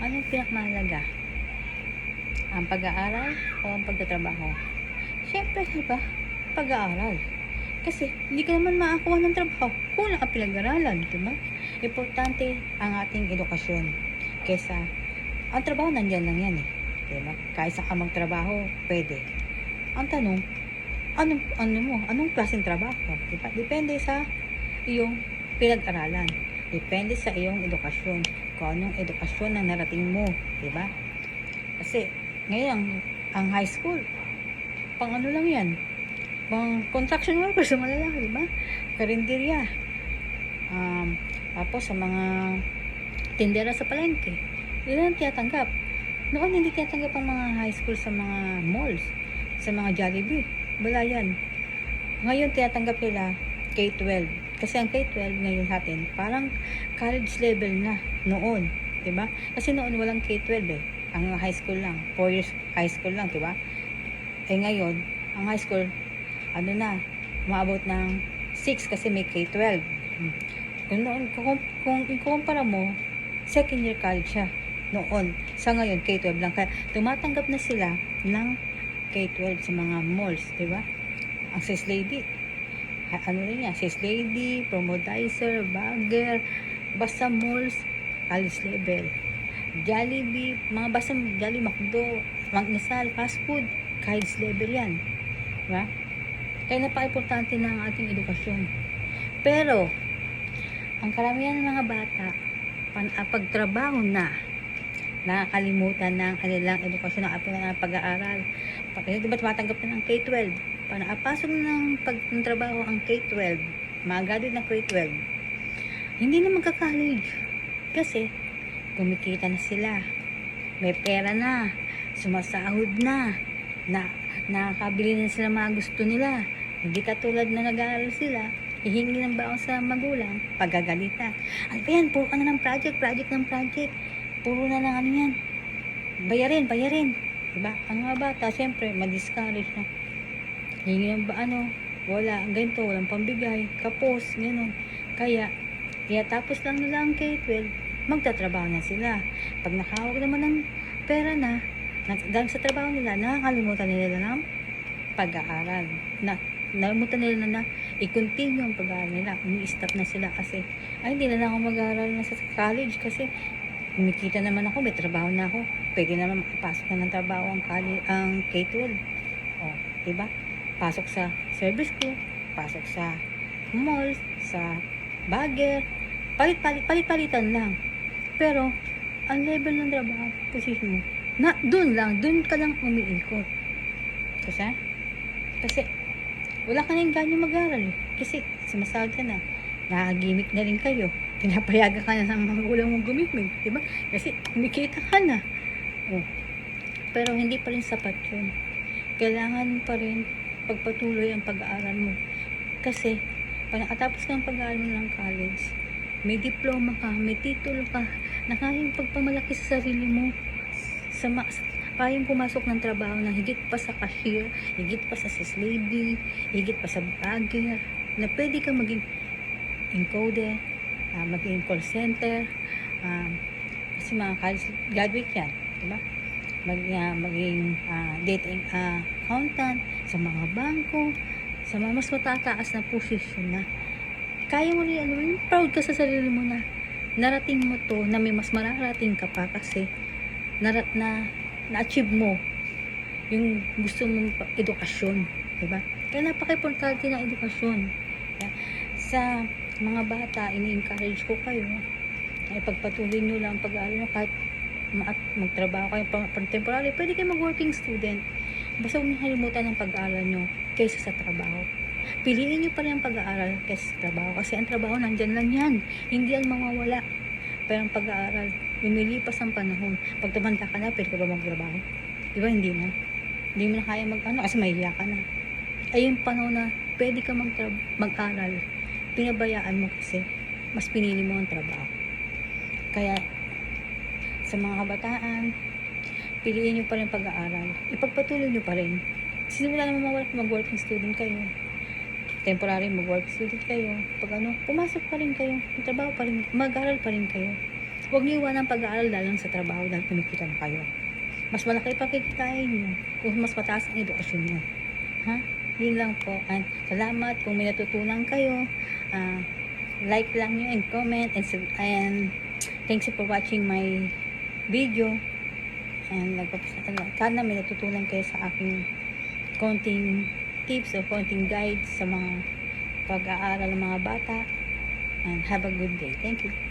Anong pinakamahalaga? Ang pag-aaral o ang pagtatrabaho? Siyempre, di ba? Pag-aaral. Kasi, hindi ka naman makakuha ng trabaho kung kang pinag-aralan, di ba? Importante ang ating edukasyon. Kesa, ang trabaho nandyan lang yan eh. Di ba? Kahit sa ka magtrabaho, pwede. Ang tanong, anong, ano mo, anong klaseng trabaho? Di ba? Depende sa iyong pinag-aralan. Depende sa iyong edukasyon. Kung anong edukasyon na narating mo. Di ba? Kasi, ngayon, ang high school, pang ano lang yan, pang construction workers, sa malalaki, di ba? Karinderya. Um, tapos sa mga tindera sa palengke. Yun ang tiyatanggap. Noon hindi tiyatanggap ang mga high school sa mga malls, sa mga Jollibee. Wala yan. Ngayon tiyatanggap nila K-12. Kasi ang K-12 ngayon sa atin, parang college level na noon. 'di ba? Kasi noon walang K-12 eh. Ang high school lang. 4 years high school lang, 'di ba? Eh ngayon, ang high school, ano na, maabot ng 6 kasi may K-12. Hmm. Kung noon, kung, kung ikukumpara mo, second year college siya noon. Sa ngayon, K-12 lang. Kaya tumatanggap na sila ng K-12 sa mga malls, di ba? Ang sis lady, ano rin yan, sis lady, promodizer, bagger, basta malls, college level. Jollibee, mga basta Jollibee, McDo, Magnesal, fast food, college level yan. Di ba? Kaya napaka-importante na ang ating edukasyon. Pero, ang karamihan ng mga bata, pan, ah, pagtrabaho na, nakakalimutan na ang kanilang edukasyon ng ng pag-aaral. Pag, di ba tumatanggap na ng K-12? Para apasok na ng pagtrabaho ang K-12, mga ng K-12, hindi na magka-college. Kasi, kumikita na sila. May pera na. Sumasahod na. Na, nakakabili na sila mga gusto nila. Hindi katulad na nag-aaral sila, hihingi ng baon sa magulang, pagagalitan. Ano ba yan? Puro ka na ng project, project ng project. Puro na lang ano yan. Bayarin, bayarin. Diba? Ang mga bata, syempre, ma-discourage na. Hingi ng ba ano, wala, ganito, walang pambigay, kapos, gano'n. Kaya, kaya tapos lang nila ang K-12, magtatrabaho na sila. Pag nakahawag naman ng pera na, dahil sa trabaho nila, nakakalimutan nila ng pag-aaral. Na, nakalimutan nila na, na i-continue ang pag-aaral nila. Umi-stop na sila kasi, ay, hindi na lang ako mag-aaral na sa college kasi kumikita naman ako, may trabaho na ako. Pwede naman makapasok na ng trabaho ang, college, ang K-12. O, diba? Pasok sa service ko, pasok sa mall, sa bagger, palit-palit, palit-palitan lang. Pero, ang level ng trabaho, position mo, na, dun lang, dun ka lang umiikot. Kasi, kasi, wala ka na yung ganyo mag-aral eh. Kasi, sumasahod ka na. Nakagimik na rin kayo. Pinapayagan ka na ng mga ulang mong gumimik. Diba? Kasi, kumikita ka na. Oh. Pero, hindi pa rin sapat yun. Kailangan pa rin pagpatuloy ang pag-aaral mo. Kasi, pag nakatapos ka ng pag-aaral mo ng college, may diploma ka, may titulo ka, na kayang pagpamalaki sa sarili mo, sa, ma- kayang pumasok ng trabaho na higit pa sa cashier, higit pa sa sis lady, higit pa sa bagger, na pwede kang maging encoder, ah, maging call center, ah, kasi mga college graduate yan, di ba? Mag, ah, maging ah, data ah, accountant, sa mga bangko, sa mga mas matataas na posisyon na kaya mo rin, ano, proud ka sa sarili mo na narating mo to, na may mas mararating ka pa kasi na, na, na-achieve mo yung gusto mong edukasyon. Diba? Kaya napaka-importante ng edukasyon. Kaya, sa mga bata, ini-encourage ko kayo ay pagpatuloy nyo lang pag-aaral nyo kahit ma- magtrabaho kayo pang temporary, pwede kayo mag-working student. Basta huwag niyo kalimutan ng pag-aaral nyo kaysa sa trabaho. Piliin nyo pa rin ang pag-aaral kaysa sa trabaho. Kasi ang trabaho nandyan lang yan. Hindi yan mawawala. Pero ang pag-aaral, lumilipas ang panahon. Pag tumanda ka na, pwede ka ba magtrabaho? Di ba? Hindi na. Hindi mo na kaya mag ano, kasi mahiya ka na. Ay yung panahon na pwede ka mag-aral. Pinabayaan mo kasi mas pinili mo ang trabaho. Kaya sa mga kabataan, piliin nyo pa rin pag-aaral. Ipagpatuloy nyo pa rin. Wala naman mawala kung mag-working student kayo. Temporary mag-working student kayo. Pag ano, pumasok pa rin kayo. Trabaho pa rin, mag-aral pa rin kayo. Huwag niyo iwan ang pag-aaral dahil lang sa trabaho dahil kumikita na kayo. Mas malaki pa kikitain niyo kung mas mataas ang edukasyon niyo. Ha? Yun lang po. And salamat kung may natutunan kayo. Ah, like lang nyo and comment and, and thanks for watching my video. And nagpapasalamat. Sana may natutunan kayo sa aking konting tips o konting guides sa mga pag-aaral ng mga bata. And have a good day. Thank you.